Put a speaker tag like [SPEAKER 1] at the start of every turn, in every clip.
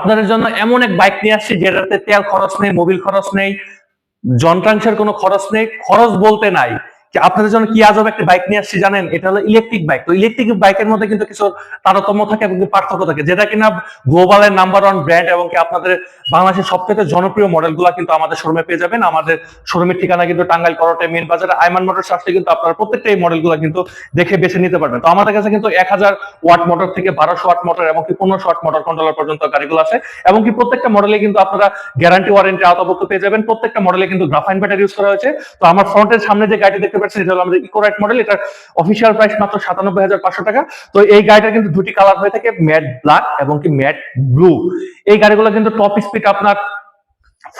[SPEAKER 1] আপনাদের জন্য এমন এক বাইক নিয়ে আসছি যেটাতে তেল খরচ নেই মোবিল খরচ নেই, যন্ত্রাংশের কোনো খরচ নেই, খরচ বলতে নাই। আপনাদের জন্য কি আজব একটা বাইক নিয়ে আসছি জানেন? এটা হলো ইলেকট্রিক বাইক তো ইলেকট্রিক বাইকের মধ্যে কিন্তু কিছু তারতম্য থাকে এবং পার্থক্য থাকে। যেটা কিনা গ্লোবালের নাম্বার ওয়ান ব্র্যান্ড এবং কি আপনাদের বাংলাদেশের সবথেকে জনপ্রিয় মডেলগুলো কিন্তু আমাদের শোরুমে পেয়ে যাবেন। আমাদের শোরুমের ঠিকানা কিন্তু টাঙ্গাইল, করটে, মেন বাজারে, আইমান মোটর আসলে কিন্তু আপনারা প্রত্যেকটা এই মডেলগুলো কিন্তু দেখে বেছে নিতে পারবেন। তো আমাদের কাছে কিন্তু এক হাজার ওয়াট মোটর থেকে বারোশো ওয়াট মোটর এবং কি পনেরোশো ওয়াট মোটর কন্ট্রোলার পর্যন্ত গাড়িগুলো আছে এবং কি প্রত্যেকটা মডেলে কিন্তু আপনারা গ্যারান্টি ওয়ারেন্টি আওতাভুক্ত পেয়ে যাবেন। প্রত্যেকটা মডেলে কিন্তু গ্রাফাইন ব্যাটারি ইউজ করা হয়েছে। তো আমার ফ্রন্টের সামনে যে গাড়িটি দেখতে পাচ্ছেন, এটা হলো আমাদের ইকোরাইট মডেল এটার অফিসিয়াল প্রাইস মাত্র সাতানব্বই হাজার পাঁচশো টাকা। তো এই গাড়িটা কিন্তু দুটি কালার হয়ে থাকে ম্যাট ব্ল্যাক এবং কি ম্যাট ব্লু এই গাড়িগুলো কিন্তু টপ স্পিড আপনার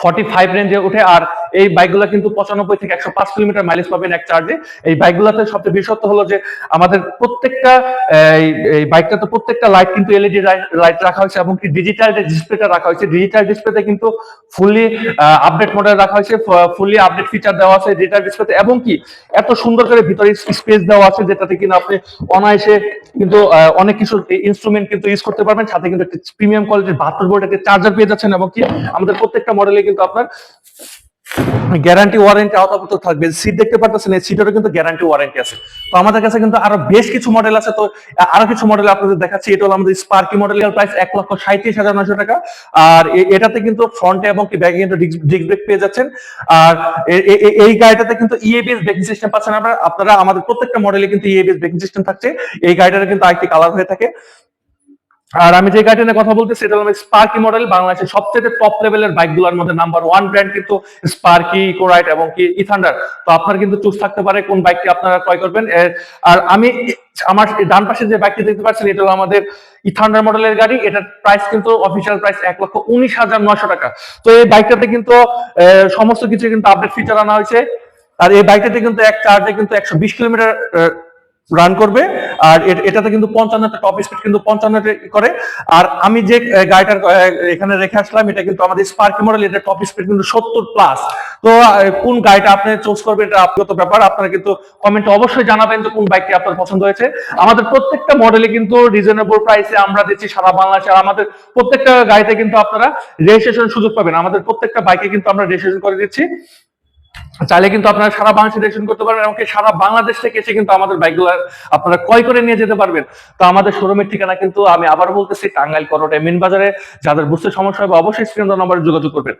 [SPEAKER 1] ফর্টি ফাইভ রেঞ্জে উঠে আর এই বাইকগুলো কিন্তু পঁচানব্বই থেকে একশো পাঁচ কিলোমিটার মাইলেজ পাবেন এক চার্জে এই বাইকগুলোতে সবচেয়ে বিশেষত্ব হলো যে, আমাদের প্রত্যেকটা, এই বাইকটাতে প্রত্যেকটা লাইট কিন্তু এলইডি লাইট রাখা হয়েছে এবং কি ডিজিটাল ডিসপ্লেটা রাখা হয়েছে ডিজিটাল ডিসপ্লেতে কিন্তু ফুললি আপডেট মডেল রাখা হয়েছে ফুললি আপডেট ফিচার দেওয়া আছে ডিজিটাল ডিসপ্লেতে এবং কি, এত সুন্দর করে ভিতরে স্পেস দেওয়া আছে যেটাতে কিনা আপনি অনায়াসে কিন্তু অনেক কিছু ইনস্ট্রুমেন্ট কিন্তু ইউজ করতে পারবেন। সাথে কিন্তু একটা প্রিমিয়াম কোয়ালিটির বাহাত্তর ভোল্ট একটা চার্জার পেয়ে যাচ্ছেন এবং কি, আমাদের প্রত্যেকটা মডেলে কিন্তু আপনার গ্যারান্টি ওয়ারেন্টি আওতাভুক্ত থাকবে। সিট দেখতে পারতেছেন, এই সিটেরও কিন্তু গ্যারান্টি ওয়ারেন্টি আছে। তো আমাদের কাছে কিন্তু আরও বেশ কিছু মডেল আছে। তো আরও কিছু মডেল আপনাদের দেখাচ্ছি। এটা হলো আমাদের স্পার্কি মডেল প্রাইস এক লক্ষ সাঁত্রিশ হাজার নশো টাকা। আর এটাতে কিন্তু ফ্রন্টে এবং কি ব্যাগে কিন্তু ডিস্ক ব্রেক পেয়ে যাচ্ছেন। আর এই গাড়িটাতে কিন্তু ইএবিএস ব্রেকিং সিস্টেম পাচ্ছেন আপনারা। আপনারা আমাদের প্রত্যেকটা মডেলে কিন্তু ইএবিএস ব্রেকিং সিস্টেম থাকছে। এই গাড়িটার কিন্তু আরেকটি কালার হয়ে থাকে। আর আমি যে গাড়িটা নিয়ে কথা বলতে সেটা হলো স্পার্কি মডেল বাংলাদেশের সবচেয়ে টপ লেভেলের বাইকগুলোর মধ্যে নাম্বার ওয়ান ব্র্যান্ড কিন্তু স্পার্কি ইকোরাইট এবং কি ইথান্ডার তো আপনার কিন্তু চুজ থাকতে পারে কোন বাইকটি আপনারা ক্রয় করবেন। আর আমি আমার ডান পাশে যে বাইকটি দেখতে পাচ্ছেন, এটা হলো আমাদের ইথান্ডার মডেলের গাড়ি। এটার প্রাইস কিন্তু অফিসিয়াল প্রাইস এক লক্ষ উনিশ হাজার নয়শো টাকা। তো এই বাইকটাতে কিন্তু সমস্ত কিছু কিন্তু আপডেট ফিচার আনা হয়েছে। আর এই বাইকটাতে কিন্তু এক চার্জে কিন্তু একশো বিশ কিলোমিটার রান করবে। আর এটাতে কিন্তু পঞ্চান্নটা টপ স্পিড কিন্তু পঞ্চান্নটা করে। আর আমি যে গাড়িটার এখানে রেখে আসলাম, এটা কিন্তু আমাদের স্পার্কি মডেল এটা টপ স্পিড কিন্তু সত্তর প্লাস তো কোন গাড়িটা আপনি চুজ করবেন, এটা আপগত ব্যাপার। আপনারা কিন্তু কমেন্টে অবশ্যই জানাবেন যে কোন বাইকটি আপনার পছন্দ হয়েছে। আমাদের প্রত্যেকটা মডেলে কিন্তু রিজনেবল প্রাইসে আমরা দিচ্ছি সারা বাংলাদেশে। আর আমাদের প্রত্যেকটা গাড়িতে কিন্তু আপনারা রেজিস্ট্রেশন সুযোগ পাবেন। আমাদের প্রত্যেকটা বাইকে কিন্তু আমরা রেজিস্ট্রেশন করে দিচ্ছি। চাইলে কিন্তু আপনারা সারা বাংলাদেশে রেজিস্ট্রেশন করতে পারবেন, এমনকি সারা বাংলাদেশ থেকে এসে কিন্তু আমাদের বাইকগুলো আপনারা ক্রয় করে নিয়ে যেতে পারবেন। তো আমাদের শোরুমের ঠিকানা কিন্তু আমি আবার বলতেছি, টাঙ্গাইল করোটে মিন বাজারে যাদের বুঝতে সমস্যা হবে, অবশ্যই স্ক্রিন নম্বরে যোগাযোগ করবেন।